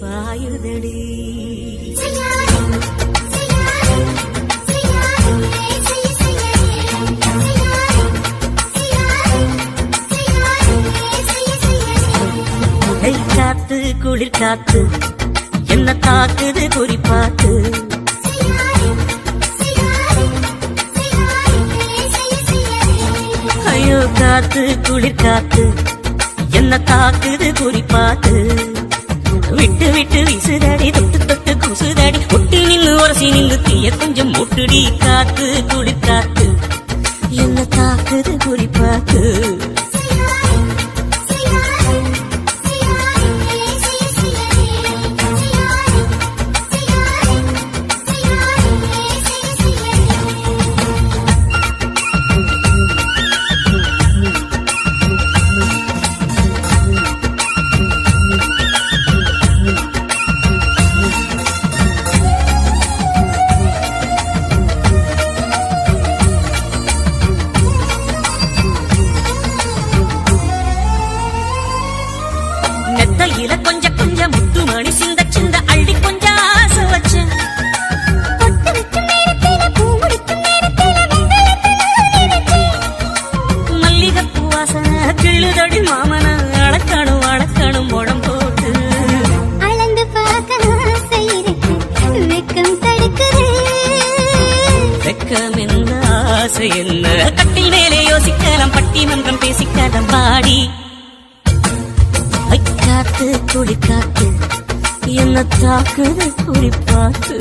பாயுதடி காத்து குளிர் காத்து என்ன தாக்குது குறிப்பாத்து. ஐயோ காத்து குளிர் காத்து என்ன தாக்குது குறிப்பாத்து. விட்டு விசுதடி தொட்டு தொட்டு குசுதடி. ஒட்டு நின்னு உரசி நின்னு தீய கொஞ்சம் முட்டுடி காத்து குளிர் காத்து. என்ன தாக்குது குறிப்பாக்கு? உலகம் என்ன? ஆசை என்ன கட்டில் மேலே யோசிக்கலாம் பட்டிமன்றம் பேசிக்கலாம் பாடி. காத்து குடி காத்து என்ன தாக்குது குறிப்பாத்து.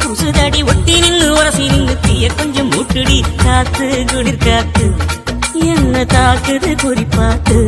பூசுதடி ஒட்டி நின்னு உரசி நின்னு தீய கொஞ்சம் மூட்டுடி காத்து குளிர் காத்து என்ன தாக்குது குறிப்பாத்து?